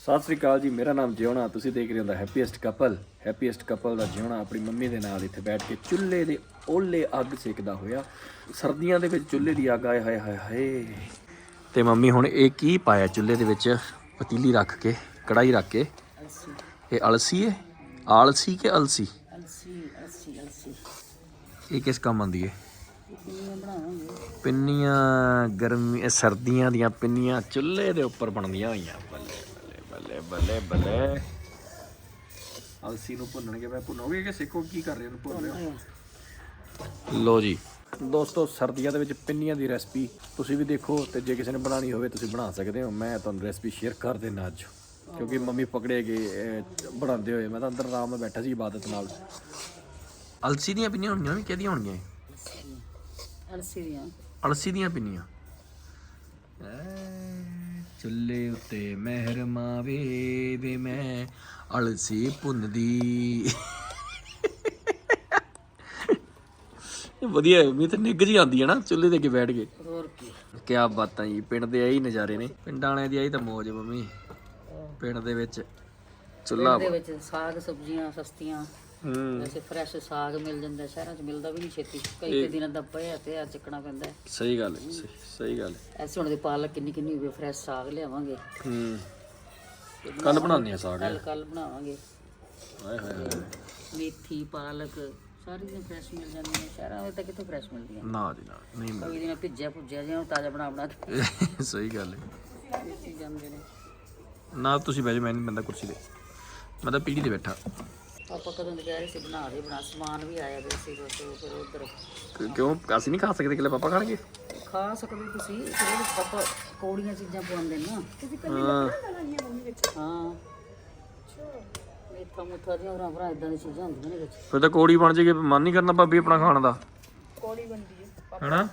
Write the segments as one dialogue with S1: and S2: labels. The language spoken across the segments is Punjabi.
S1: ਸਤਿ ਸ੍ਰੀ ਅਕਾਲ ਜੀ ਮੇਰਾ ਨਾਮ ਜਿਉਣਾ ਤੁਸੀਂ ਦੇਖ ਰਹੇ ਹੋ ਦਾ ਹੈਪੀਐਸਟ ਕਪਲ ਹੈਪੀਐਸਟ ਕਪਲ ਦਾ ਜਿਉਣਾ ਆਪਣੀ ਮੰਮੀ ਦੇ ਨਾਲ ਇੱਥੇ ਬੈਠ ਕੇ ਚੁੱਲ੍ਹੇ ਦੇ ਓਲੇ ਅੱਗ ਸੇਕਦਾ ਹੋਇਆ। ਸਰਦੀਆਂ ਦੇ ਵਿੱਚ ਚੁੱਲ੍ਹੇ ਦੀ ਅੱਗ ਆਏ ਹਾਏ ਹਾਏ ਹਾਏ। ਤੇ ਮੰਮੀ ਹੁਣ ਇਹ ਕੀ ਪਾਇਆ ਚੁੱਲ੍ਹੇ ਦੇ ਵਿੱਚ? ਪਤੀਲੀ ਰੱਖ ਕੇ ਕੜਾਈ ਰੱਖ ਕੇ। ਇਹ ਅਲਸੀ ਹੈ ਆਲਸੀ ਕਿ ਅਲਸੀ?
S2: ਅਲਸੀ ਅਲਸੀ ਅਲਸੀ।
S1: ਇਹ ਕਿਸ ਕੰਮ ਆਉਂਦੀ ਹੈ ਪਿੰਨੀਆਂ ਗਰਮੀ ਸਰਦੀਆਂ ਦੀਆਂ ਪਿੰਨੀਆਂ ਚੁੱਲ੍ਹੇ ਦੇ ਉੱਪਰ ਬਣਦੀਆਂ ਹੋਈਆਂ। ਬੱਲੇ ਬੱਲੇ ਬੱਲੇ ਬੱਲੇ। ਅਲਸੀ ਨੂੰ ਭੁੰਨਣਗੇ ਮੈਂ ਭੁੰਨੋਗੇ ਕਿ ਸਿੱਖੋ ਕੀ ਕਰ ਰਹੇ ਹੋ? ਭੁੰਨ ਰਹੇ ਹੋ ਲੋ ਜੀ। ਦੋਸਤੋ ਸਰਦੀਆਂ ਦੇ ਵਿੱਚ ਪਿੰਨੀਆਂ ਦੀ ਰੈਸਪੀ ਤੁਸੀਂ ਵੀ ਦੇਖੋ ਤੇ ਜੇ ਕਿਸੇ ਨੇ ਬਣਾਉਣੀ ਹੋਵੇ ਤੁਸੀਂ ਬਣਾ ਸਕਦੇ ਹੋ। ਮੈਂ ਤੁਹਾਨੂੰ ਰੈਸਪੀ ਸ਼ੇਅਰ ਕਰ ਦੇਣਾ ਅੱਜ ਕਿਉਂਕਿ ਮੰਮੀ ਪਕੜੇ ਗਏ ਬਣਾਉਂਦੇ ਹੋਏ। ਮੈਂ ਤਾਂ ਅੰਦਰ ਆਰਾਮ ਨਾਲ ਬੈਠਾ ਸੀ ਇਬਾਦਤ ਨਾਲ। ਅਲਸੀ ਦੀਆਂ ਪਿੰਨੀਆਂ ਹੋਣਗੀਆਂ ਵੀ? ਕਿਹਦੀਆਂ ਹੋਣਗੀਆਂ ਇਹ?
S2: ਅਲਸੀ ਦੀਆਂ।
S1: ਅਲਸੀ ਦੀਆਂ ਪਿੰਨੀਆਂ। ਚੁੱਲ੍ਹੇ ਉੱਤੇ ਮਹਿਰ ਮਾਵੇ ਵੇ ਮੈਂ ਅਲਸੀ ਭੁੰਨਦੀ ਇਹ ਵਧੀਆ ਮੀ ਤਾਂ ਨਿੱਘ ਜੀ ਆਉਂਦੀ ਹੈ ਨਾ ਚੁੱਲ੍ਹੇ ਦੇ ਅੱਗੇ ਬੈਠ ਕੇ।
S2: ਹੋਰ ਕੀ?
S1: ਕੀ ਬਾਤਾਂ ਜੀ ਪਿੰਡ ਦੇ ਆਹੀ ਨਜ਼ਾਰੇ ਨੇ। ਪਿੰਡਾਂ ਵਾਲਿਆਂ ਦੀ ਆਹੀ ਤਾਂ ਮੌਜ ਮੰਮੀ। ਪਿੰਡ ਦੇ ਵਿੱਚ ਚੁੱਲ੍ਹਾ
S2: ਦੇ ਵਿੱਚ ਸਾਗ ਸਬਜ਼ੀਆਂ ਸਸਤੀਆਂ।
S1: ਹੂੰ।
S2: ਵੈਸੇ ਫਰੈਸ਼ ਸਾਗ ਮਿਲ ਜਾਂਦਾ ਸ਼ਹਿਰਾਂ 'ਚ ਮਿਲਦਾ ਵੀ ਨਹੀਂ ਛੇਤੀ। ਕਈ ਕਈ ਦਿਨਾਂ ਦਾ ਪਿਆ ਤੇ ਆ ਚੱਕਣਾ ਪੈਂਦਾ ਹੈ।
S1: ਸਹੀ ਗੱਲ ਹੈ ਸਹੀ- ਸਹੀ ਗੱਲ ਹੈ।
S2: ਐਸੇ ਹੁਣ ਦੇ ਪਾਲਕ ਕਿੰਨੀ ਕਿੰਨੀ ਹੋਵੇ ਫਰੈਸ਼ ਸਾਗ ਲਿਆਵਾਂਗੇ।
S1: ਹੂੰ। ਕੱਲ ਬਣਾਉਂਦੇ ਆ ਸਾਗ
S2: ਕੱਲ ਕੱਲ ਬਣਾਵਾਂਗੇ।
S1: ਹਾਏ ਹਾਏ ਹਾਏ।
S2: ਮੇਥੀ ਪਾਲਕ ਸਾਰੀ ਦੀਆਂ ਫਰੈਸ਼ ਮਿਲ ਜਾਂਦੀਆਂ ਸ਼ਹਿਰਾਂ ਵਿੱਚ ਤਾਂ ਕਿੱਥੋਂ ਫਰੈਸ਼ ਮਿਲਦੀਆਂ?
S1: ਨਾ ਜੀ ਨਾ ਨਹੀਂ
S2: ਕਈ ਦਿਨ ਭਿੱਜਿਆ ਭੁੱਜਿਆ ਜਿਹਾ ਤਾਜ਼ਾ ਬਣਾ ਬਣਾ ਕੇ।
S1: ਮਿਲਦਾ। ਸਹੀ ਗੱਲ ਹੈ।
S2: ਵੇਚੀ ਜਾਂਦੇ ਨੇ।
S1: ਨਾ ਤੁਸੀਂ ਬਹਿ ਜਾਓ ਮੈਂ ਨਹੀਂ ਬੰਦਾ ਕੁਰਸੀ ਤੇ ਮੈਂ ਤਾਂ ਪੀੜੀ ਤੇ ਬੈਠਾ।
S2: ਪਾਪਾ ਕਦੋਂ ਦੇ ਕਹਿ ਰਹੇ ਸੀ ਬਣਾ ਦੇ ਬਣਾ ਸਮਾਨ ਵੀ ਆਇਆ ਵੇ ਸੀ ਬਸ ਉਹ ਫਿਰ ਉਧਰ।
S1: ਕਿ- ਕਿਉਂ? ਅਸੀਂ ਨਹੀਂ ਖਾ ਸਕਦੇ ਕਿ ਲੈ ਪਾਪਾ ਖਾਣਗੇ?
S2: ਖਾ ਸਕਦੇ ਤੁਸੀਂ ਫਿਰ ਪਾਪਾ ਕੌੜੀਆਂ ਚੀਜ਼ਾਂ ਪਵਾਉਂਦੇ ਨੇ ਨਾ।
S1: ਹਾਂ
S2: ਹਾਂ। ਮੇਥਾ ਮੁੱਥਾ ਦੀਆਂ ਹੋਰ ਭਰਾ ਇਦਾਂ ਦੀਆਂ ਚੀਜ਼ਾਂ ਹੁੰਦੀਆਂ ਨੇ ਵਿੱਚ।
S1: ਫਿਰ ਤਾਂ ਕੋੜੀ ਬਣ ਜੇਗੀ ਮਨ ਨਹੀਂ ਕਰਨਾ ਭਾਬੀ ਆਪਣਾ ਖਾਣ ਦਾ। ਕੋੜੀ ਬਣਦੀ ਹੈ ਹੈਨਾ?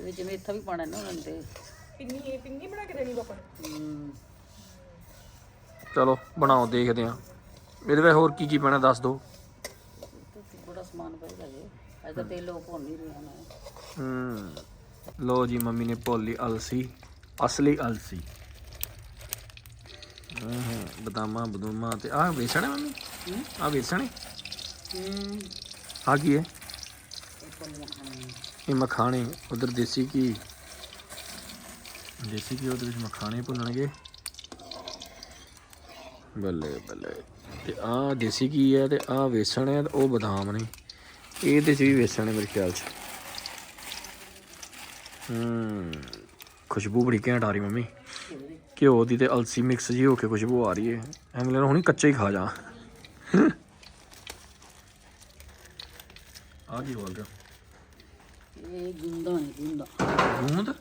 S2: ਵਿੱਚ ਮੇਥਾ ਵੀ ਪਾਣਾ ਨਾ ਉਹਨਾਂ ਨੇ ਤੇ।
S3: ਪਿੰਨੀ ਪਿੰਨੀ ਬਣਾ ਕੇ ਦੇਣੀ ਪਾਪਾ ਨੂੰ।
S2: ਹਮ,
S1: ਚਲੋ ਬਣਾਓ ਦੇਖਦੇ ਆ ਇਹਦੇ ਵਿੱਚ ਹੋਰ ਕੀ ਕੀ ਪੈਣਾ ਦੱਸ ਦਿਓ
S2: ਤੇ ਬੜਾ ਸਮਾਨ ਪਏਗਾ ਜੀ ਅੱਜ ਤਾਂ ਤੇਲ ਉਹ ਭੁੰਨ ਨਹੀਂ ਰਿਹਾ ਨਾ।
S1: ਹੂੰ। ਲੋ ਜੀ ਮੰਮੀ ਨੇ ਭੋਲੀ ਅਲਸੀ। ਅਸਲੀ ਅਲਸੀ। ਹਾਂ ਬਦਾਮਾਂ ਬਦੂਮਾਂ ਤੇ ਆਹ ਵੇਸਣ ਹੈ ਮੰਮੀ? ਆਹ ਵੇਸਣ ਹੈ? ਆ ਕੀ ਹੈ?
S2: ਇਹ
S1: ਮਖਾਣੇ ਉਧਰ ਦੇਸੀ ਘੀ। ਦੇਸੀ ਘੀ ਉਹਦੇ ਵਿੱਚ ਮਖਾਣੇ ਭੁੰਨਣਗੇ। ਬੱਲੇ ਬੱਲੇ। ਤੇ ਆਹ ਦੇਸੀ ਘੀ ਹੈ ਤੇ ਆਹ ਵੇਸਣ ਹੈ ਤੇ ਉਹ ਬਦਾਮ ਨੇ। ਇਹਦੇ ਚ ਵੀ ਵੇਸਣ ਹੈ ਮੇਰੇ ਖਿਆਲ ਚ। ਹੂੰ ਖੁਸ਼ਬੂ ਬੜੀ ਘੈਂਟ ਆ ਰਹੀ ਮੰਮੀ। ਘਿਓ ਦੀ ਤੇ ਅਲਸੀ ਮਿਕਸ ਜੀ ਹੋ ਕੇ ਖੁਸ਼ਬੂ ਆ ਰਹੀ ਹੈ ਐਵੇਂ ਲੱਗਦਾ ਹੁਣੀ ਕੱਚਾ ਹੀ ਖਾ ਜਾ। ਆ ਕੀ ਹੋ? ਗਿਆ
S2: ਇਹ ਗੁੰਦਾ ਨਹੀਂ ਗੁੰਦਾ।
S1: ਗੂੰਦ?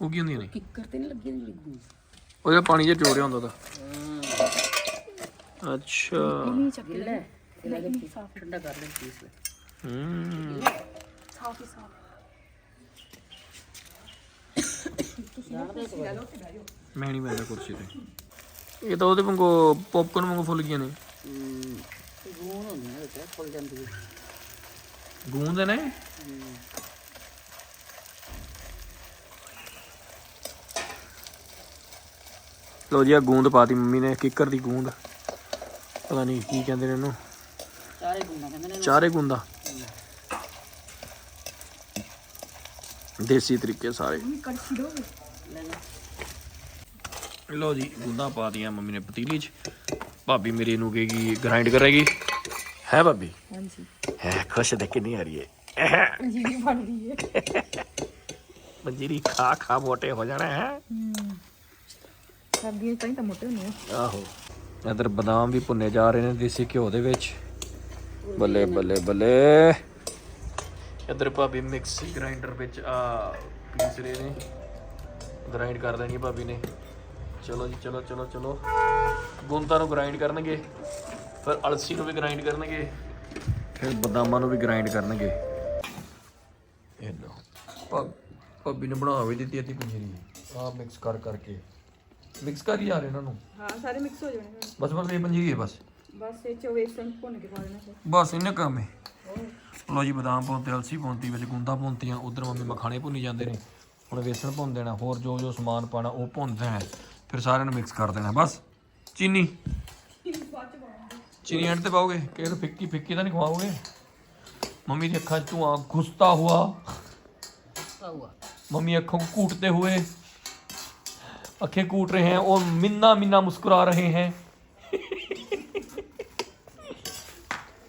S1: ਉਹ ਕੀ ਹੁੰਦੀਆਂ ਨੇ?
S2: ਕਿੱਕਰ ਤੇ ਨਹੀਂ ਲੱਗੀ ਗੂੰਦ?
S1: ਉਹਦਾ ਪਾਣੀ ਜਿਹਾ ਚੋੜਿਆ ਹੁੰਦਾ ਤਾਂ। ਅੱਛਾ।
S2: ਗਿੱਲਾ ਹੈ ਗਿੱਲਾ ਦੇ ਠੰਡਾ ਕਰ ਲੈ ਪੀਸ ਲੈ।
S1: ਹੂੰ
S3: ਸਾਫ਼। ਹੀ ਸਾਫ਼
S1: ਮੈਂ ਨਹੀਂ ਬੈਠਾ ਕੁਰਸੀ ਤੇ। ਇਹ ਤਾਂ ਉਹਦੇ ਵਾਂਗੂ ਪੌਪਕੌਰਨ ਵਾਂਗੂ ਫੁੱਲ ਗਈਆਂ ਨੇ।
S2: ਗੂੰਦ ਹੁੰਦੀ ਹੈ ਵਿੱਚ ਫੁੱਲ ਜਾਂਦੀ ਹੈ
S1: ਗੂੰਦ ਨੇ? ਲੋ ਜੀ ਆ ਗੂੰਦ ਪਾਤੀ ਮੰਮੀ ਨੇ ਕਿੱਕਰ ਦੀ ਗੂੰਦ। ਪਤਾ ਨਹੀਂ ਕੀ ਕਹਿੰਦੇ ਨੇ ਇਹਨੂੰ।
S2: ਚਾਰੇ ਗੁੰਦਾ ਕਹਿੰਦੇ ਨੇ
S1: ਚਾਰੇ ਗੁੰਦਾ। ਦੇਸੀ ਤਰੀਕੇ ਸਾਰੇ।
S3: ਕੜਛੀ ਦੋ।
S2: ਲੈ ਲੈ
S1: ਲੋ ਜੀ ਗੁੰਦਾ ਪਾ ਦੀਆਂ ਮੰਮੀ ਨੇ ਪਤੀਲੀ 'ਚ। ਭਾਬੀ ਮੇਰੀ ਨੂੰ ਕਹੇਗੀ ਗ੍ਰਾਈਂਡ ਕਰੇਗੀ। ਹੈ ਭਾਬੀ?
S3: ਹਾਂਜੀ।
S1: ਹੈ ਖੁਸ਼ ਦੇਖ ਕੇ ਨਹੀਂ ਆ ਰਹੀ ਹੈ
S3: ਜੀ ਬਣ ਰਹੀ ਹੈ
S1: ਮੰਜੀਰੀ ਖਾ ਖਾ ਮੋਟੇ ਹੋ ਜਾਣਾ ਹੈ।
S3: ਸਰਦੀਆਂ ਤਾਂ ਹੀ ਤਾਂ ਮੋਟੇ ਹੁੰਦੇ ਆ।
S1: ਆਹੋ। ਇਧਰ ਬਦਾਮ ਵੀ ਭੁੰਨੇ ਜਾ ਰਹੇ ਨੇ ਦੇਸੀ ਘਿਓ ਦੇ ਵਿੱਚ। ਬੱਲੇ ਬੱਲੇ ਬੱਲੇ। ਇਧਰ ਭਾਬੀ ਮਿਕਸੀ ਗ੍ਰਾਈਂਡਰ ਵਿੱਚ ਆ ਪੀਸ ਰਹੇ ਨੇ। ਗ੍ਰਾਈਂਡ ਕਰ ਦੇਣੀ ਭਾਬੀ ਨੇ। ਚਲੋ ਜੀ, ਚਲੋ ਚਲੋ ਚਲੋ। ਗੁੰਦਾਂ ਨੂੰ ਗ੍ਰਾਈਂਡ ਕਰਨਗੇ। ਫਿਰ ਅਲਸੀ ਨੂੰ ਵੀ ਗ੍ਰਾਈਂਡ ਕਰਨਗੇ। ਫਿਰ ਬਦਾਮਾਂ ਨੂੰ ਵੀ ਗ੍ਰਾਈਂਡ ਕਰਨਗੇ। ਇਹ ਲੋ ਭਾਬੀ ਨੇ ਬਣਾ ਵੀ ਦਿੱਤੀ ਅੱਧੀ ਪੰਜੀਰੀ ਆ ਮਿਕਸ ਕਰ ਕਰਕੇ। ਮਿਕਸ ਕਰੀ ਜਾ ਰਹੇ ਇਹਨਾਂ ਨੂੰ।
S3: ਹਾਂ ਸਾਰੇ ਮਿਕਸ ਹੋ ਜਾਣੇ
S1: ਬਸ ਬਸ ਇਹ ਪੰਜੀਰੀ ਹੈ ਬਸ।
S3: ਬਸ ਇਹ ਚ ਵੇਸਣ ਕੇ ਪਾ ਦੇਣਾ
S1: ਬਸ ਇਹਨੇ ਕੰਮ ਹੈ। ਬਦਾਮ ਪਾਉਂਦੇ ਅਲਸੀ ਪਾਉਂਦੀ ਵਿੱਚ ਗੁੰਦਾ ਪਾਉਂਦੀਆਂ ਉਧਰ ਮੰਮੀ ਮਖਾਣੇ ਭੁੰਨੀ ਜਾਂਦੇ ਨੇ। ਹੁਣ ਵੇਸਣ ਭੁੰਨ ਦੇਣਾ ਹੋਰ ਜੋ ਜੋ ਸਮਾਨ ਪਾਣਾ ਉਹ ਭੁੰਨ ਦੇਣਾ ਫਿਰ ਸਾਰਿਆਂ ਨੂੰ ਮਿਕਸ ਕਰ ਦੇਣਾ ਬਸ। ਚੀਨੀ। ਚੀਨੀ ਐਂਡ ਤੇ ਪਾਓਗੇ? ਕਿ ਇਹਨੂੰ ਫਿੱਕੀ ਫਿੱਕੀ ਤਾਂ ਨਹੀਂ ਖਵਾਓਗੇ? ਮੰਮੀ ਦੇ ਅੱਖਾਂ 'ਚ ਧੂਆਂ ਘੁਸਤਾ ਹੁਆ।
S2: ਮੰਮੀ
S1: ਅੱਖੋਂ ਕੂਟਦੇ ਹੋਏ। कूटते हुए आंखें कूट रहे हैं और मिन्ना मिन्ना मुस्कुरा रहे हैं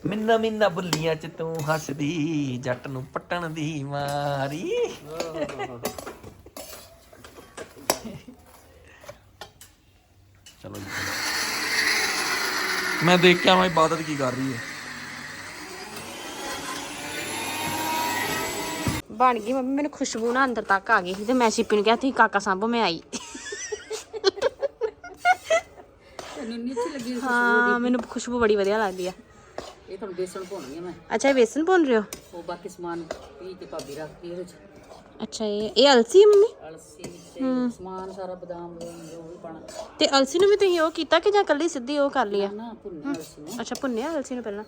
S1: ਮਿੰਨਾ ਮਿੰਨਾ ਬੁੱਲੀਆਂ ਚ ਤੂੰ ਹੱਸਦੀ ਜੱਟ ਨੂੰ ਪੱਟਣ ਦੀ ਮਾਰੀ ਚਲੋ ਜੀ ਮੈਂ ਦੇਖ ਕੇ ਆਵਾਂ ਇਬਾਦਤ ਕੀ ਕਰ ਰਹੀ ਹੈ
S4: ਬਣ ਗਈ ਮੰਮੀ ਮੈਨੂੰ ਖੁਸ਼ਬੂ ਨਾ ਅੰਦਰ ਤੱਕ ਆ ਗਈ ਸੀ ਤੇ ਮੈਂ ਸ਼ਿਪੀ ਨੂੰ ਕਿਹਾ ਤੁਸੀਂ ਕਾਕਾ ਸਾਂਭੋ ਮੈਂ ਆਈ
S2: ਤੈਨੂੰ ਨਹੀਂ ਅੱਛੀ ਲੱਗੀ
S4: ਹਾਂ ਮੈਨੂੰ ਖੁਸ਼ਬੂ ਬੜੀ ਵਧੀਆ ਲੱਗਦੀ ਆ।
S2: ਇਹ ਤੁਹਾਨੂੰ ਬੇਸਣ ਭੁੰਨਣੀ ਆ ਮੈਂ।
S4: ਅੱਛਾ ਇਹ ਵੇਸਨ ਭੁੰਨ ਰਹੇ ਹੋ?
S2: ਉਹ ਬਾਕੀ ਸਮਾਨ ਪੀ ਕੇ ਭਾਬੀ ਰੱਖਦੀ ਇਹਦੇ ਚ।
S4: ਅੱਛਾ ਇਹ ਇਹ ਅਲਸੀ ਹੈ ਮੰਮੀ?
S2: ਅਲਸੀ ਤੇ ਸਮਾਨ ਸਾਰਾ ਬਦਾਮ ਬਦਾਮ ਜੋ ਵੀ ਪਾਣਾ
S4: ਤੇ ਅਲਸੀ ਨੂੰ ਵੀ ਤੁਸੀਂ ਉਹ ਕੀਤਾ ਕਿ ਜਾਂ ਕੱਲੀ ਸਿੱਧੀ ਉਹ ਕਰ ਲਿਆ
S2: ਨਾ ਭੁੰਨਣਾ ਅਲਸੀ ਨੂੰ।
S4: ਅੱਛਾ ਭੁੰਨਿਆ ਅਲਸੀ ਨੂੰ ਪਹਿਲਾਂ।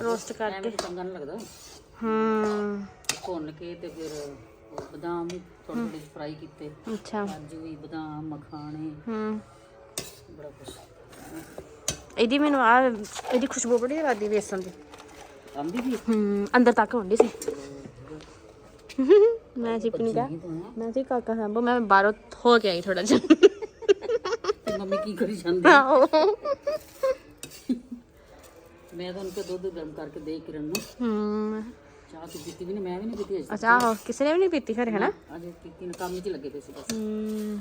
S4: ਰੋਸਟ
S2: ਐਵੇਂ
S4: ਕਰਕੇ।
S2: ਤਾਂ ਚੰਗਾ ਨਹੀਂ ਲੱਗਦਾ।
S4: ਹੂੰ।
S2: ਭੁੰਨ ਕੇ ਤੇ ਫਿਰ ਉਹ ਬਦਾਮ ਵੀ ਥੋੜੇ ਥੋੜੇ ਫਰਾਈ ਕੀਤੇ।
S4: ਅੱਛਾ।
S2: ਕਾਜੂ ਵੀ ਬਦਾਮ ਮਖਾਣੇ।
S4: ਹੂੰ।
S2: ਬੜਾ ਕੁਛ।
S4: ਇਹਦੀ ਮੈਨੂੰ ਆ ਇਹਦੀ ਖੁਸ਼ਬੂ ਬੜੀ ਲੱਗਦੀ ਵੇਸਨ ਦੀ।
S2: ਆਂਦੀ ਵੀ
S4: ਹੂੰ ਅੰਦਰ ਤੱਕ ਹੁੰਦੀ ਸੀ। ਮੈਂ ਸ਼ਿਪੀ ਨੂੰ ਕਿਹਾ
S2: ਨਹੀਂ ਤਾਂ ਹੈ।
S4: ਮੈਂ ਜੀ ਕਾਕਾ ਸਾਂਭੋ ਮੈਂ ਬਾਹਰੋਂ ਹੋ ਕੇ ਆਈ ਥੋੜਾ ਜਿਹਾ।
S2: ਮੰਮੀ ਕੀ ਕਰੀ ਜਾਂਦੀ? ਮੈਂ ਤਾਂ ਉਹਨੂੰ ਦੁੱਧ ਗਰਮ ਕਰਕੇ ਦੇ ਕਿਰਨ ਨੂੰ।
S4: ਹੂੰ।
S2: ਚਾਹ ਤੂੰ ਪੀਤੀ ਵੀ ਨਹੀਂ ਮੈਂ ਵੀ ਨਹੀਂ ਪੀਤੀ ਅਜੇ
S4: ਅੱਛਾ ਆਹੋ ਕਿਸੇ ਨੇ ਵੀ ਨਹੀਂ ਪੀਤੀ ਘਰੇ ਹਨਾ
S2: ਅਜੇ ਪੀਤੀ ਨੇ ਕੰਮ 'ਚ ਲੱਗੇ ਪਏ ਸੀ ਬਸ।
S4: ਹੂੰ।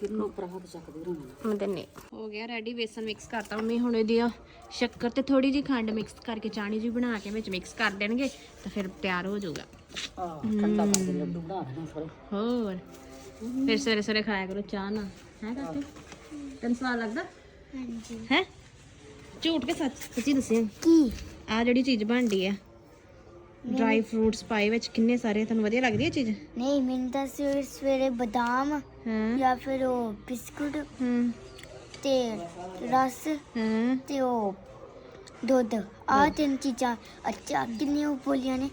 S2: ਕਿਰਨ ਉੱਪਰ ਹੱਥ ਚੱਕਦੇ ਰਹਿਣਾ
S4: ਮੈਂ ਦਿੰਨੇ ਹੋ ਗਿਆ ਰੈਡੀ ਵੇਸਨ ਮਿਕਸ ਕਰਤਾ। ਮੰਮੀ ਹੁਣ ਇਹਦੀ ਆਹ ਸ਼ੱਕਰ ਤੇ ਥੋੜੀ ਜਿਹੀ ਖੰਡ ਮਿਕਸ ਕਰਕੇ ਚਾਣੀ ਜੀ ਬਣਾ ਕੇ ਵਿੱਚ ਮਿਕਸ ਕਰ ਦੇਣਗੇ ਤਾਂ ਫਿਰ ਤਿਆਰ ਹੋ ਜਾਊਗਾ।
S2: ਆਹ ਠੰਡਾ ਕਰਕੇ ਲੱਡੂ ਬਣਾ ਦੇਣਾ ਥੋੜੇ
S4: ਹੋਰ ਫਿਰ ਸਵੇਰੇ ਸਵੇਰੇ ਖਾਇਆ ਕਰੋ ਚਾਹ ਨਾਲ। ਹੈ ਕਾਕੇ? ਤੈਨੂੰ ਸਵਾਦ ਲੱਗਦਾ? ਹਾਂਜੀ। ਹੈ? ਝੂਠ ਕੇ ਸੱਚ? ਸੱਚੀ ਦੱਸਿਆ?
S5: ਕੀ?
S4: ਆ ਜਿਹੜੀ ਚੀਜ਼ ਬਣਦੀ ਆ ਡਰਾਈ ਫਰੂਟਸ ਪਾਏ ਵਿੱਚ ਕਿੰਨੇ ਸਾਰੇ ਤੁਹਾਨੂੰ ਵਧੀਆ ਲੱਗਦੀ ਹੈ ਚੀਜ਼?
S5: ਨਹੀਂ ਮੈਨੂੰ ਤਾਂ ਸਵੇਰੇ ਸਵੇਰੇ ਬਦਾਮ
S4: ਹਾਂ।
S5: ਜਾਂ ਫਿਰ ਉਹ ਬਿਸਕੁਟ
S4: ਹੂੰ।
S5: ਤੇ ਰਸ
S4: ਹਾਂ।
S5: ਤੇ ਉਹ ਦੁੱਧ। ਆ ਤਿੰਨ ਚੀਜ਼ਾਂ। ਅੱਛਾ ਕਿੰਨੀਆਂ ਉਹ ਬੋਲੀਆਂ ਨੇ?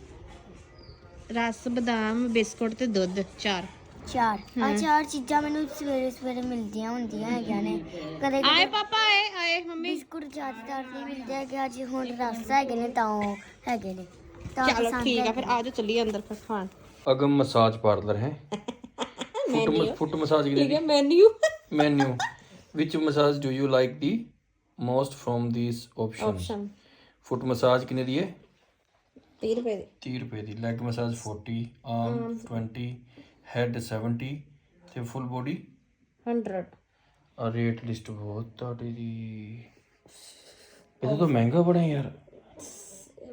S4: ਰਸ ਬਦਾਮ ਬਿਸਕੁਟ ਤੇ ਦੁੱਧ ਚਾਰ।
S5: ਚਾਰ। ਆ ਚਾਰ ਚੀਜ਼ਾਂ ਮੈਨੂੰ ਸਵੇਰੇ ਸਵੇਰੇ ਮਿਲਦੀਆਂ ਹੁੰਦੀਆਂ ਹੈਗੀਆਂ ਨੇ। ਕਦੇ
S4: ਆਏ ਪਾਪਾ ਆਏ ਆਏ ਮੰਮੀ।
S5: ਬਿਸਕੁਟ ਜ਼ਿਆਦਾਤਰ ਨਹੀਂ ਮਿਲਦੇ ਹੈਗੇ ਅੱਜ ਹੁਣ ਰਸ ਹੈਗੇ ਨੇ ਤਾਂ ਉਹ ਹੈਗੇ ਨੇ। ਤਾਂ
S4: ਚਲੋ ਠੀਕ ਆ। ਫਿਰ ਆ ਚੱਲੀਏ ਅੰਦਰ ਫਿਰ ਖਾਣ।
S1: ਅਗਮ ਮਸਾਜ ਪਾਰਲਰ ਹੈ। ਫੁੱਟ ਫੁੱਟ ਮਸਾਜ
S4: ਠੀਕ ਹੈ ਮੈਨੂ
S1: menu? Which massage do you like the most from these options?
S4: Option
S1: foot massage ਕਿੰਨੇ ਦੀ ਹੈ?
S4: 30 ਰੁਪਏ ਦੇ।
S1: 30 ਰੁਪਏ ਦੀ। ਲੈਗ ਮਸਾਜ 40 ਆਰਮ 20 ਹੈਡ 70 ਤੇ ਫੁੱਲ ਬੋਡੀ
S4: 100
S1: ਆ ਰੇਟ ਲਿਸਟ ਬਹੁਤ ਤੁਹਾਡੀ ਦੀ। ਇਹ ਤਾਂ ਮਹਿੰਗਾ ਬੜਾ ਯਾਰ।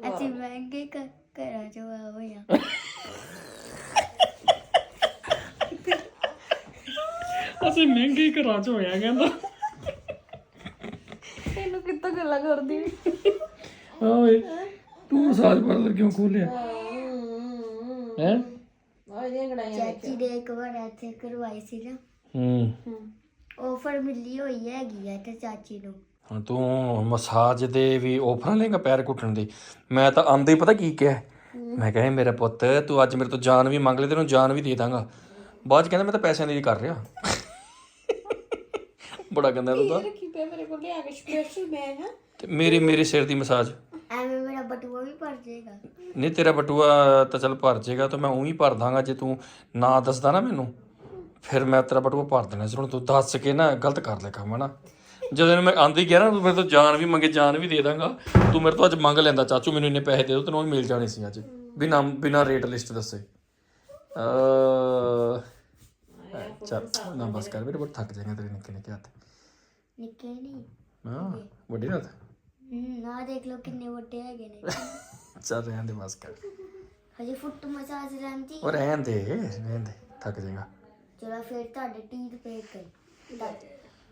S5: ਅਸੀਂ ਮਹਿੰਗੇ ਘ- ਘਰਾਂ ਚੋਂ ਆਏ ਹੋਏ ਆ
S1: ਅਸੀਂ ਮਹਿੰਗੇ ਘਰਾਂ ਚ ਹੋਇਆ ਕਹਿੰਦਾ।
S4: ਤੈਨੂੰ ਕਿੱਦਾਂ ਗੱਲਾਂ ਕਰਦੀ
S1: ਓਏ ਤੂੰ ਮਸਾਜ ਪਾਰਲਰ ਕਿਉਂ ਖੋਲਿਆ? ਹੈ।
S5: ਚਾਚੀ ਦੇ ਇੱਕ ਵਾਰ ਇੱਥੇ ਕਰਵਾਈ ਸੀ ਨਾ।
S1: ਹੂੰ।
S5: ਆਫਰ ਮਿਲੀ ਹੋਈ ਹੈਗੀ ਹੈ ਤੇ ਚਾਚੀ ਨੂੰ।
S1: ਹੁਣ ਤੂੰ ਮਸਾਜ ਦੇ ਵੀ ਆਫਰਾਂ ਲੇਗਾ ਪੈਰ ਘੁੱਟਣ ਦੀ? ਮੈਂ ਤਾਂ ਆਂਦੇ ਹੀ ਪਤਾ ਕੀ ਕਿਹਾ? ਮੈਂ ਕਿਹਾ ਮੇਰਾ ਪੁੱਤ ਤੂੰ ਅੱਜ ਮੇਰੇ ਤੋਂ ਜਾਨ ਵੀ ਮੰਗ ਲੈ ਤੈਨੂੰ ਜਾਨ ਵੀ ਦੇ ਦਾਂਗਾ। ਬਾਅਦ ਚ ਕਹਿੰਦਾ ਮੈਂ ਤਾਂ ਪੈਸਿਆਂ ਦੀ ਕਰ ਰਿਹਾ। ਬੜਾ ਗੰਦਾ ਤੂੰ ਤਾਂ
S4: ਕੀ ਪਿਆ ਮੇਰੇ ਕੋਲ ਲਿਆ ਕੇ ਸਪੈਸ਼ਲ ਮੈਂ ਹਾਂ
S1: ਤੇ ਮੇਰੇ ਮੇਰੇ ਸਿਰ ਦੀ ਮਸਾਜ।
S5: ਐਵੇਂ ਮੇਰਾ ਬਟੂਆ ਵੀ ਭਰ ਜਾਏਗਾ।
S1: ਨਹੀਂ ਤੇਰਾ ਬਟੂਆ ਤਾਂ ਚੱਲ ਭਰ ਜਾਏਗਾ ਤਾਂ ਮੈਂ ਉਹੀ ਭਰ ਦਾਂਗਾ ਜੇ ਤੂੰ ਨਾ ਦੱਸਦਾ ਨਾ ਮੈਨੂੰ। ਫਿਰ ਮੈਂ ਤੇਰਾ ਬਟੂਆ ਭਰ ਦੇਣਾ ਸੀ ਹੁਣ ਤੂੰ ਦੱਸ ਕੇ ਨਾ ਗਲਤ ਕਰ ਲਿਆ ਕੰਮ ਹਨਾ। ਜਦੋਂ ਮੈਂ ਆਂਦੀ ਗਿਆ ਨਾ ਤੂੰ ਮੇਰੇ ਤੋਂ ਜਾਨ ਵੀ ਮੰਗੇ ਜਾਨ ਵੀ ਦੇ ਦਾਂਗਾ। ਤੂੰ ਮੇਰੇ ਤੋਂ ਅੱਜ ਮੰਗ ਲੈਂਦਾ ਚਾਚੂ ਮੈਨੂੰ ਇੰਨੇ ਪੈਸੇ ਦੇ ਦਿਓ ਤੈਨੂੰ ਉਹ ਮਿਲ ਜਾਣੇ ਸੀ ਅੱਜ। ਬਿਨਾ ਬਿਨਾ ਰੇਟ ਲਿਸਟ ਦੱਸੇ। ਅ ਚੱਲ ਨਾ ਬਸ ਕਰ ਮੇਰੇ ਬਹੁਤ ਥੱਕ ਜਾਏਗਾ ਤੇਰੇ ਨਿੱਕੇ ਨਿੱਕੇ ਹੱਥ।
S5: ਨਿੱਕੇ ਨਹੀਂ
S1: ਹਾਂ ਵੱਡੇ। ਨਾ ਹੱਥ?
S5: ਹੂੰ ਨਾ ਦੇਖ ਲਓ ਕਿੰਨੇ ਵੱਡੇ ਹੈਗੇ ਨੇ।
S1: ਚੱਲ ਰਹਿਣ ਦੇ ਬਸ ਕਰ।
S5: ਹਜੇ ਫੁੱਟ ਮਸਾਜ ਰਹਿੰਦੀ
S1: ਉਹ ਰਹਿਣ ਦੇ ਰਹਿਣ ਦੇ ਥੱਕ ਜਾਏਗਾ।
S5: ਚਲੋ ਫਿਰ ਤੁਹਾਡੇ 30 ਰੁਪਏ ਕਰ।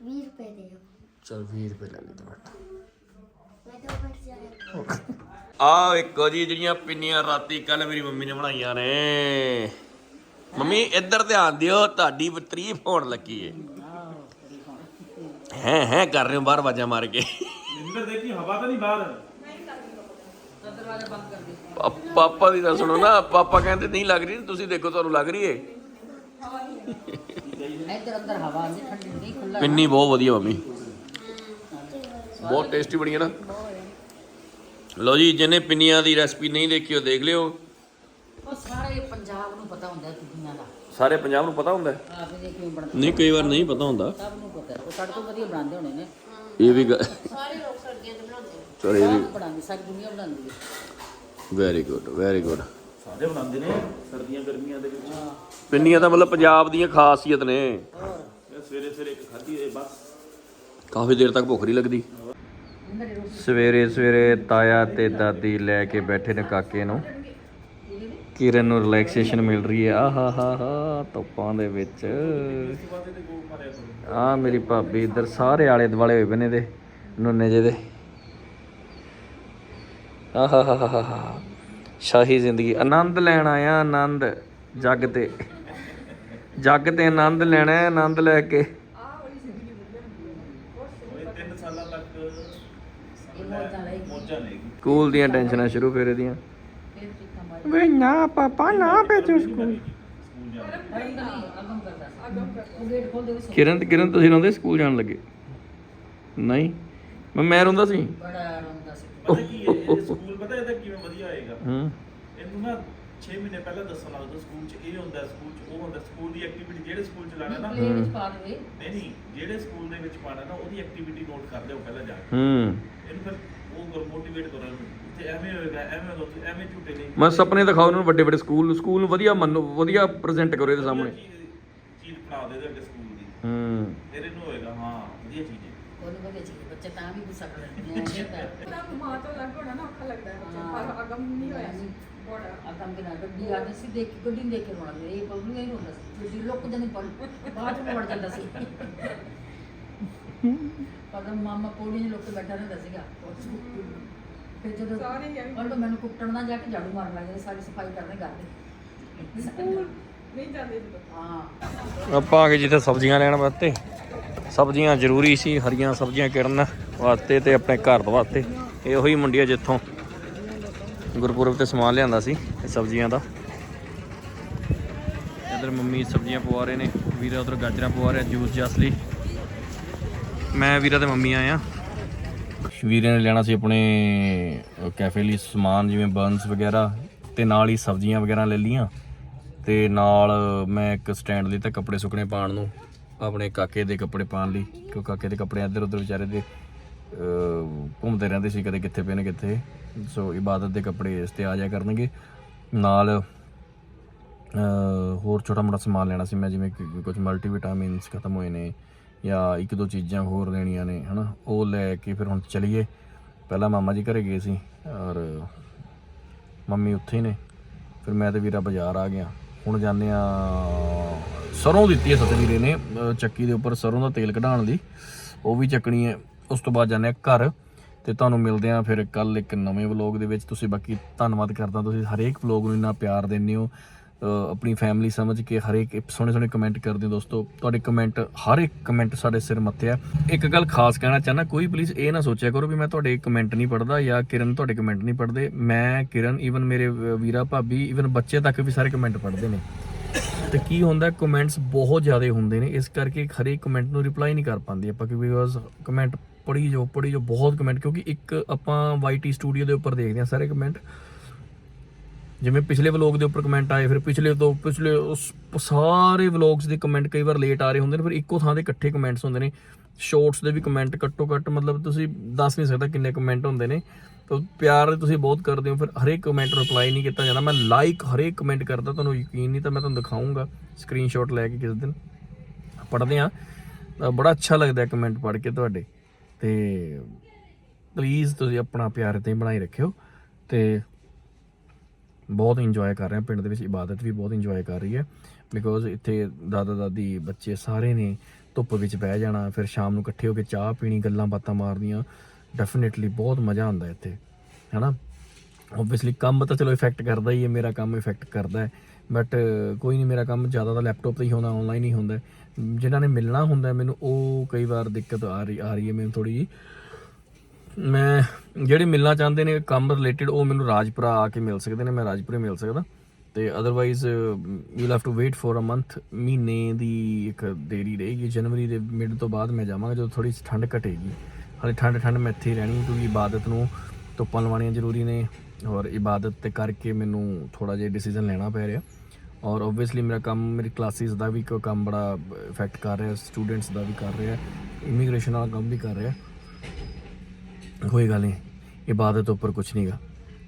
S5: 20 ਰੁਪਏ ਦੇ
S1: ਚਲ 20 ਰੁਪਏ ਲੈ ਲਈ ਤੂੰ ਬੈਠ
S5: ਮੈਂ ਤਾਂ ਉੱਪਰ ਜਾਇਆ
S1: ਆ ਵੇਖੋ ਜੀ ਜਿਹੜੀਆਂ ਪਿੰਨੀਆਂ ਰਾਤੀ ਕੱਲ ਮੇਰੀ ਮੰਮੀ ਨੇ ਬਣਾਈਆਂ ਨੇ। ਮੰਮੀ ਇੱਧਰ ਧਿਆਨ ਦਿਓ ਤੁਹਾਡੀ ਤਾਰੀਫ ਹੋਣ ਲੱਗੀ ਏ। ਹੈ ਹੈ ਕਰ ਰਹੇ ਹੋ ਬਾਹਰ ਵਾਜਾ ਮਾਰ ਕੇ। ਪਾ- ਪਾਪਾ ਦੀ ਤਾਂ ਸੁਣੋ ਨਾ ਪਾਪਾ ਕਹਿੰਦੇ ਨਹੀਂ ਲੱਗ ਰਹੀ ਤੁਸੀਂ ਦੇਖੋ ਤੁਹਾਨੂੰ ਲੱਗ ਰਹੀ ਏ।
S2: ਇੱਧਰ ਅੰਦਰ ਹਵਾ ਆਉਂਦੀ ਠੰਡੀ ਨਹੀਂ ਖੁੱਲਾ
S1: ਪਿੰਨੀ ਬਹੁਤ ਵਧੀਆ ਮੰਮੀ। ਬਹੁਤ ਟੇਸਟੀ ਬਣੀ ਹੈ ਨਾ। ਲਓ ਜੀ ਜਿਹਨੇ ਪਿੰਨੀਆਂ ਦੀ ਰੈਸਪੀ ਨਹੀਂ ਦੇਖੀ ਉਹ ਦੇਖ ਲਿਓ।
S2: ਉਹ ਸਾਰੇ ਪੰਜਾਬ ਨੂੰ ਪਤਾ ਹੁੰਦਾ
S1: ਸਾਰੇ ਪੰਜਾਬ ਨੂੰ ਪਤਾ ਹੁੰਦਾ ਹੈ?
S2: ਆਪ ਦੇ ਕਿਵੇਂ ਬਣਦਾ
S1: ਨਹੀਂ ਕਈ ਵਾਰ ਨਹੀਂ ਪਤਾ ਹੁੰਦਾ।
S2: ਸਭ ਨੂੰ ਪਤਾ ਹੈ। ਉਹ ਸਾਡੇ ਤੋਂ ਵਧੀਆ ਬਣਾਉਂਦੇ ਹੋਣੇ ਨੇ।
S1: ਇਹ ਵੀ ਸਾਰੇ ਲੋਕ ਸਰਦੀਆਂ ਦੇ ਬਣਾਉਂਦੇ ਚਲੋ ਇਹ ਵੀ
S2: ਸਭ ਬਣਾਉਂਦੇ ਸਾਰੀ ਦੁਨੀਆ ਬਣਾਉਂਦੀ ਹੈ।
S1: ਵੈਰੀ ਗੁੱਡ ਵੈਰੀ ਗੁੱਡ
S6: ਸਾਰੇ ਬਣਾਉਂਦੇ ਨੇ ਸਰਦੀਆਂ ਗਰਮੀਆਂ ਦੇ ਵਿੱਚ।
S1: ਪਿੰਨੀਆਂ ਤਾਂ ਮਤਲਬ ਪੰਜਾਬ ਦੀਆਂ ਖਾਸੀਅਤ ਨੇ।
S6: ਇਹ ਸਵੇਰੇ ਸਵੇਰੇ ਇੱਕ ਖਾਧੀ ਇਹ ਬਸ।
S1: ਕਾਫੀ ਦੇਰ ਤੱਕ ਭੁੱਖ ਨਹੀਂ ਲੱਗਦੀ। ਸਵੇਰੇ ਸਵੇਰੇ ਤਾਇਆ ਤੇ ਦਾਦੀ ਲੈ ਕੇ ਬੈਠੇ ਨੇ ਕਾਕੇ ਨੂੰ। ਕਿਰਨ ਨੂੰ ਰਿਲੈਕਸੇਸ਼ਨ ਮਿਲ ਰਹੀ ਹੈ। ਆਹਾ ਹਾ ਹਾ ਧੁੱਪਾਂ ਦੇ ਵਿੱਚ। ਆ ਮੇਰੀ ਭਾਬੀ ਇੱਧਰ ਸਾਰੇ ਆਲੇ ਦੁਆਲੇ ਹੋਏ ਬਨੇ ਦੇ ਨੁੰਨੇ ਜੇ ਦੇ। ਆਹਾ ਹਾ ਹਾ ਹਾ ਸ਼ਾਹੀ ਜ਼ਿੰਦਗੀ। ਆਨੰਦ ਲੈਣ ਆਇਆ ਆਨੰਦ। ਜੱਗ ਤੇ। ਜੱਗ ਤੇ ਆਨੰਦ ਲੈਣਾ ਹੈ ਆਨੰਦ ਲੈ ਕੇ। ਸਕੂਲ ਦੀਆਂ ਟੈਨਸ਼ਨਾਂ ਸ਼ੁਰੂ ਫੇਰੇ ਦੀਆਂ ਵੇ ਨਾ ਪਾਪਾ ਨਾ ਭੇਜੋ ਸਕੂਲ। ਕਿਰਨ ਕਿਰਨ ਤੁਸੀਂ ਰੋਂਦੇ ਸਕੂਲ ਜਾਣ ਲੱਗੇ? ਨਹੀਂ? ਮੈਂ ਮੈਂ ਰੋਂਦਾ ਸੀ।
S2: ਬੜਾ ਰੋਂਦਾ ਸੀ।
S6: ਪਤਾ ਕੀ ਹੈ ਇਹ ਸਕੂਲ ਪਤਾ ਇਹਦਾ ਕਿਵੇਂ ਵਧੀਆ ਹੋਏਗਾ?
S1: ਹੂੰ।
S6: ਇਹਨੂੰ ਨਾ 6 ਮਹੀਨੇ ਪਹਿਲਾਂ ਦੱਸਣ ਲੱਗਦਾ ਸਕੂਲ 'ਚ ਇਹ ਹੁੰਦਾ ਸਕੂਲ 'ਚ ਉਹ ਹੁੰਦਾ ਸਕੂਲ ਦੀ ਐਕਟੀਵਿਟੀ ਜਿਹੜੇ ਸਕੂਲ 'ਚ ਲਾਣਾ ਨਾ। ਨਹੀਂ ਨਹੀਂ ਜਿਹੜੇ ਸਕੂਲ ਦੇ ਵਿੱਚ ਪਾਣਾ ਨਾ ਉਹਦੀ ਐਕਟੀਵਿਟੀ ਨੋਟ ਕਰ ਲਿਓ ਪਹਿਲਾਂ ਜਾ ਕੇ।
S1: ਹੂੰ।
S6: ਇਹਨੂੰ ਫਿਰ ਉਹ ਮੋਟੀਵੇਟ ਕਰੋ ਇਹਨੂੰ। ਇੱਥੇ ਐਵੇਂ ਹੋਏਗਾ ਐਵੇਂ ਹੋਏਗਾ ਉੱਥੇ ਐਵੇਂ ਝੂਟੇ ਨਹੀਂ
S1: ਮੈਂ ਸੁਪਨੇ ਦਿਖਾਓ ਉਹਨਾਂ ਨੂੰ ਵੱਡੇ ਵੱਡੇ ਸਕੂਲ ਸਕੂਲ ਨੂੰ ਵਧੀਆ ਮੰਨੋ ਵਧੀਆ ਪ੍ਰੈਜ਼ੈਂਟ ਕਰੋ ਇਹਦੇ ਸਾਹਮਣੇ।
S6: ਚੀਜ਼- ਚੀਜ਼ ਬਣਾ ਦੇ ਦੇ ਅੱਗੇ ਸਕੂਲ ਦੀ।
S1: ਹੂੰ।
S6: ਫਿਰ ਇਹਨੂੰ ਹੋਏਗਾ ਹਾਂ ਵਧੀਆ ਚੀਜ਼ ਹੈ।
S2: ਉਹਨੂੰ ਵਧੀਆ ਚੀਜ਼ ਬੱਚੇ ਤਾਂ ਵੀ ਗੁੱਸਾ ਕਰ ਲੈਂਦੇ ਨੇ ਇਹ ਤਾਂ।
S3: ਤਾਂ ਮਾਂ ਤੋਂ ਲੱਗ ਹੋਣਾ ਨਾ ਔਖਾ ਲੱਗਦਾ ਹੈ ਬੱਚੇ ਨੂੰ, ਪਰ ਅਗਮ ਨਹੀਂ ਹੋਇਆ ਸੀ ਬੜਾ।
S2: ਅਗਮ ਦੇ ਨਾਲ ਗੱਡੀ ਆਦੀ ਸੀ ਦੇਖ ਕੇ ਗੱਡੀ ਨੂੰ ਦੇਖ ਕੇ ਰੋਣਾ ਮੇਰੇ ਇਹ ਬਬਲੂ ਨਹੀਂ ਰੋਂਦਾ ਸੀ। ਗੱਡੀ ਲੁੱਕ ਜਾਂਦੀ ਪਰ ਬਾਅਦ ਵਿੱਚ ਵੜ ਜਾਂਦਾ ਸੀ। ਪਰ ਮਾਮਾ ਪੌੜੀ ਨੂੰ ਲੁੱਕ ਕੇ ਬੈਠਾ ਰਹਿੰਦਾ ਸੀਗਾ। ਫਿਰ ਜਦੋਂ
S3: ਸਾਰੇ ਹੀ ਐਵੇਂ
S2: ਉਹ ਤਾਂ ਮੈਨੂੰ ਕੁੱਟਣ ਨਾ ਜਾ ਕੇ ਝਾੜੂ ਮਾਰਨ ਲੱਗ ਜਾਂਦੇ ਸਾਰੀ ਸਫ਼ਾਈ ਕਰਨੇ ਕਰਦੇ
S3: ਸਕੂਲ ਨਹੀਂ ਜਾਂਦੇ ਜਦੋਂ।
S2: ਹਾਂ।
S1: ਆਪਾਂ ਆ ਗਏ ਜਿੱਥੇ ਸਬਜ਼ੀਆਂ ਲੈਣ ਵਾਸਤੇ। ਸਬਜ਼ੀਆਂ ਜ਼ਰੂਰੀ ਸੀ ਹਰੀਆਂ ਸਬਜ਼ੀਆਂ ਕਿਰਨ ਵਾਸਤੇ ਤੇ ਆਪਣੇ ਘਰ ਦੇ ਵਾਸਤੇ। ਇਹ ਉਹੀ ਮੰਡੀ ਆ ਜਿੱਥੋਂ ਗੁਰਪੁਰਬ ਤੇ ਸਮਾਨ ਲਿਆਂਦਾ ਸੀ ਇਹ ਸਬਜ਼ੀਆਂ ਦਾ। ਇਧਰ ਮੰਮੀ ਸਬਜ਼ੀਆਂ ਪਵਾ ਰਹੇ ਨੇ ਵੀਰਾ ਉਧਰ ਗਾਜਰਾਂ ਪਵਾ ਰਿਹਾ ਜੂਸ ਜਸ ਲਈ ਮੈਂ ਵੀਰਾ ਤੇ ਮੰਮੀ ਆਏ ਆ। ਵੀਰੇ ਨੇ ਲੈਣਾ ਸੀ ਆਪਣੇ ਕੈਫੇ ਲਈ ਸਮਾਨ ਜਿਵੇਂ ਬਰਨਸ ਵਗੈਰਾ ਤੇ ਨਾਲ ਹੀ ਸਬਜ਼ੀਆਂ ਵਗੈਰਾ ਲੈ ਲੀਆਂ ਤੇ ਨਾਲ ਮੈਂ ਇੱਕ ਸਟੈਂਡ ਲਈ ਤਾਂ ਕੱਪੜੇ ਸੁੱਕਣੇ ਪਾਉਣ ਨੂੰ, ਆਪਣੇ ਕਾਕੇ ਦੇ ਕੱਪੜੇ ਪਾਉਣ ਲਈ ਕਿਉਂ ਕਾਕੇ ਦੇ ਕੱਪੜੇ ਇੱਧਰ ਉੱਧਰ ਵਿਚਾਰੇ ਦੇ ਘੁੰਮਦੇ ਰਹਿੰਦੇ ਸੀ ਕਦੇ ਕਿੱਥੇ ਪਏ ਨੇ ਕਿੱਥੇ, ਸੋ ਇਬਾਦਤ ਦੇ ਕੱਪੜੇ ਇਸ ਤੇ ਆ ਜਾ ਕਰਨਗੇ। ਨਾਲ ਹੋਰ ਛੋਟਾ ਮੋਟਾ ਸਮਾਨ ਲੈਣਾ ਸੀ ਮੈਂ, ਜਿਵੇਂ ਕਿ ਕੁਝ ਮਲਟੀਵਿਟਾਮਿਨਸ ਖਤਮ ਹੋਏ ਨੇ ਜਾਂ ਇੱਕ ਦੋ ਚੀਜ਼ਾਂ ਹੋਰ ਲੈਣੀਆਂ ਨੇ, ਹਨਾ? ਉਹ ਲੈ ਕੇ ਫਿਰ ਹੁਣ ਚਲੀਏ। ਪਹਿਲਾਂ ਮਾਮਾ ਜੀ ਘਰੇ ਗਏ ਸੀ ਔਰ ਮੰਮੀ ਉੱਥੇ ਨੇ। ਫਿਰ ਮੈਂ ਤੇ ਵੀਰਾ ਬਾਜ਼ਾਰ ਆ ਗਿਆ। ਹੁਣ ਜਾਂਦੇ ਆ ਸਰੋਂ ਦਿੱਤੀ ਹੈ ਸਤਵੀਰੇ ਨੇ ਚੱਕੀ ਦੇ ਉੱਪਰ ਸਰੋਂ ਦਾ ਤੇਲ ਕਢਾਉਣ ਲਈ। ਉਹ ਵੀ ਚੱਕਣੀ ਹੈ। ਉਸ ਤੋਂ ਬਾਅਦ ਜਾਂਦੇ ਆ ਘਰ ਤੇ ਤੁਹਾਨੂੰ ਮਿਲਦੇ ਆ ਫਿਰ ਕੱਲ ਇੱਕ ਨਵੇਂ ਵਲੌਗ ਦੇ ਵਿੱਚ। ਤੁਸੀਂ ਬਾਕੀ ਧੰਨਵਾਦ ਕਰਦਾ। ਤੁਸੀਂ ਹਰੇਕ ਵਲੌਗ ਨੂੰ ਇੰਨਾ ਪਿਆਰ ਦਿੰਦੇ ਹੋ। ਆਪਣੀ ਫੈਮਿਲੀ ਸਮਝ ਕੇ ਹਰੇਕ ਸੋਹਣੇ ਸੋਹਣੇ ਕਮੈਂਟ ਕਰਦੇ ਹੋ ਦੋਸਤੋ। ਤੁਹਾਡੇ ਕਮੈਂਟ ਹਰ ਇੱਕ ਕਮੈਂਟ ਸਾਡੇ ਸਿਰ ਮੱਥੇ ਆ। ਇੱਕ ਗੱਲ ਖਾਸ ਕਹਿਣਾ ਚਾਹਨਾ ਕੋਈ ਪਲੀਜ਼ ਇਹ ਨਾ ਸੋਚਿਆ ਕਰੋ ਵੀ ਮੈਂ ਤੁਹਾਡੇ ਕਮੈਂਟ ਨਹੀਂ ਪੜਦਾ ਜਾਂ ਕਿਰਨ ਤੁਹਾਡੇ ਕਮੈਂਟ ਨਹੀਂ ਪੜਦੇ ਮੈਂ, ਕਿਰਨ ਈਵਨ ਮੇਰੇ ਵੀਰਾ, ਭਾਬੀ ਈਵਨ ਬੱਚੇ ਤੱਕ ਵੀ ਸਾਰੇ ਕਮੈਂਟ ਪੜਦੇ ਨੇ। ਤੇ ਕੀ ਹੁੰਦਾ ਕਮੈਂਟਸ ਬਹੁਤ ਜ਼ਿਆਦਾ ਹੁੰਦੇ ਨੇ। ਇਸ ਕਰਕੇ ਹਰੇਕ ਕਮੈਂਟ ਨੂੰ ਰਿਪਲਾਈ ਨਹੀਂ ਕਰ ਪਾਉਂਦੇ ਆਪਾਂ ਕਿ ਬਿਕੋਜ਼ ਕਮੈਂਟ ਪੜ੍ਹੀ ਜੋ ਪੜ੍ਹੀ ਜੋ ਬਹੁਤ ਕਮੈਂਟ ਕਿਉਂਕਿ ਇੱਕ ਆਪਾਂ ਵਾਈਟੀ ਸਟੂਡੀਓ ਦੇ ਉੱਪਰ ਦੇਖਦੇ ਹਾਂ ਸਾਰੇ ਕਮੈਂਟ ਜਿਵੇਂ ਪਿਛਲੇ ਵਲੌਗ ਦੇ ਉੱਪਰ ਕਮੈਂਟ ਆਏ, ਫਿਰ ਪਿਛਲੇ ਤੋਂ ਪਿਛਲੇ ਉਸ ਸਾਰੇ ਵਲੌਗਸ ਦੇ ਕਮੈਂਟ ਕਈ ਵਾਰ ਲੇਟ ਆ ਰਹੇ ਹੁੰਦੇ ਨੇ, ਫਿਰ ਇੱਕੋ ਥਾਂ ਤੇ ਇਕੱਠੇ ਕਮੈਂਟਸ ਹੁੰਦੇ ਨੇ। ਸ਼ਾਰਟਸ ਦੇ ਵੀ ਕਮੈਂਟ ਘੱਟੋ ਘੱਟ, ਮਤਲਬ ਤੁਸੀਂ ਦੱਸ ਨਹੀਂ ਸਕਦਾ ਕਿੰਨੇ ਕਮੈਂਟ ਹੁੰਦੇ ਨੇ। ਤਾਂ ਪਿਆਰ ਤੁਸੀਂ ਬਹੁਤ ਕਰਦੇ ਹੋ, ਫਿਰ ਹਰੇਕ ਕਮੈਂਟ ਰਿਪਲਾਈ ਨਹੀਂ ਕੀਤਾ ਜਾਂਦਾ। ਮੈਂ ਲਾਈਕ ਹਰੇਕ ਕਮੈਂਟ ਕਰਦਾ, ਤੁਹਾਨੂੰ ਯਕੀਨ ਨਹੀਂ ਤਾਂ ਮੈਂ ਤੁਹਾਨੂੰ ਦਿਖਾਉਂਗਾ ਸਕਰੀਨਸ਼ਾਟ ਲੈ ਕੇ ਕਿਸ ਦਿਨ। ਪੜ੍ਹਦੇ ਆ ਬੜਾ ਅੱਛਾ ਲੱਗਦਾ ਕਮੈਂਟ ਪੜ੍ਹ ਕੇ ਤੁਹਾਡੇ। ਤੇ ਪਲੀਜ਼ ਤੁਸੀਂ ਆਪਣਾ ਪਿਆਰ ਤੇ ਬਣਾਈ ਰੱਖਿਓ। ਤੇ ਬਹੁਤ ਇੰਜੋਏ ਕਰ ਰਹੇ ਹਾਂ। ਪਿੰਡ ਦੇ ਵਿੱਚ ਇਬਾਦਤ ਵੀ ਬਹੁਤ ਇੰਜੋਏ ਕਰ ਰਹੀ ਹੈ। ਬਿਕੋਜ਼ ਇੱਥੇ ਦਾਦਾ ਦਾਦੀ, ਬੱਚੇ ਸਾਰੇ ਨੇ ਧੁੱਪ ਵਿੱਚ ਬਹਿ ਜਾਣਾ, ਫਿਰ ਸ਼ਾਮ ਨੂੰ ਇਕੱਠੇ ਹੋ ਕੇ ਚਾਹ ਪੀਣੀ, ਗੱਲਾਂ ਬਾਤਾਂ ਮਾਰਨੀਆਂ। ਡੈਫੀਨਿਟਲੀ ਬਹੁਤ ਮਜ਼ਾ ਆਉਂਦਾ ਇੱਥੇ, ਹੈਨਾ? ਓਬਵੀਅਸਲੀ ਕੰਮ ਤਾਂ ਚਲੋ ਇਫੈਕਟ ਕਰਦਾ ਹੀ ਹੈ, ਮੇਰਾ ਕੰਮ ਇਫੈਕਟ ਕਰਦਾ ਹੈ। ਬਟ ਕੋਈ ਨਹੀਂ, ਮੇਰਾ ਕੰਮ ਜ਼ਿਆਦਾ ਤਾਂ ਲੈਪਟਾਪ ਤੇ ਹੀ ਹੁੰਦਾ ਆਨਲਾਈਨ ਹੀ ਹੁੰਦਾ ਹੈ। ਜਿਨ੍ਹਾਂ ਨੇ ਮਿਲਣਾ ਹੁੰਦਾ ਮੈਨੂੰ ਉਹ ਕਈ ਵਾਰ ਦਿੱਕਤ ਆ ਰਹੀ ਆ ਰਹੀ ਹੈ, ਮੈਨੂੰ ਥੋੜੀ ਜੀ ਮੈਂ ਜਿਹੜੇ ਮਿਲਣਾ ਚਾਹੁੰਦੇ ਨੇ ਕੰਮ ਰਿਲੇਟਡ ਉਹ ਮੈਨੂੰ ਰਾਜਪੁਰਾ ਆ ਕੇ ਮਿਲ ਸਕਦੇ ਨੇ, ਮੈਂ ਰਾਜਪੁਰੇ ਮਿਲ ਸਕਦਾ। ਤੇ otherwise you have to wait for a month ਮਹੀਨੇ ਦੀ ਇੱਕ ਦੇਰੀ ਰਹੇਗੀ। ਜਨਵਰੀ ਦੇ ਮਿਡ ਤੋਂ ਬਾਅਦ ਮੈਂ ਜਾਵਾਂਗਾ, ਜਦੋਂ ਥੋੜੀ ਠੰਡ ਘਟੇਗੀ। ਹਾਲੇ ਠੰਡ ਠੰਡ ਮੈਂ ਇੱਥੇ ਹੀ ਰਹਿਣੀ, ਕਿਉਂਕਿ ਇਬਾਦਤ ਨੂੰ ਧੁੱਪਾਂ ਲਵਾਉਣੀਆਂ ਜ਼ਰੂਰੀ ਨੇ, ਔਰ ਇਬਾਦਤ ਤੇ ਕਰਕੇ ਮੈਨੂੰ ਥੋੜਾ ਜਿਹਾ ਡਿਸੀਜਨ ਲੈਣਾ ਪੈ ਰਿਹਾ। ਔਰ ਓਬਵੀਅਸਲੀ ਮੇਰਾ ਕੰਮ, ਮੇਰੀ ਕਲਾਸਿਸ ਦਾ ਵੀ ਕੋਈ ਕੰਮ ਬੜਾ ਇਫੈਕਟ ਕਰ ਰਿਹਾ ਸਟੂਡੈਂਟਸ ਦਾ ਵੀ ਕਰ ਰਿਹਾ ਇਮੀਗ੍ਰੇਸ਼ਨ ਵਾਲਾ ਕੰਮ ਵੀ ਕਰ ਰਿਹਾ। ਕੋਈ ਗੱਲ ਨਹੀਂ ਇਬਾਦਤ ਤੋਂ ਉੱਪਰ ਕੁਝ ਨਹੀਂਗਾ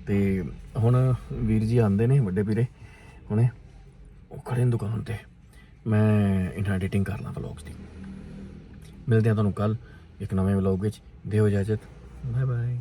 S1: ਤੇ ਹੁਣ ਵੀਰ ਜੀ ਆਂਦੇ ਨੇ ਵੱਡੇ ਵੀਰੇ, ਹੁਣੇ। ਉਹ ਖੜੇ ਨੇ ਦੁਕਾਨ ਤੇ। ਮੈਂ ਇਹਨਾਂ ਐਡੀਟਿੰਗ ਕਰ ਲਾਂ ਵਲੌਗਸ ਦੀ। ਮਿਲਦੇ ਹਾਂ ਤੁਹਾਨੂੰ ਕੱਲ ਇੱਕ ਨਵੇਂ ਵਲੌਗ ਵਿੱਚ। ਦਿਓ ਇਜਾਜ਼ਤ। Bye bye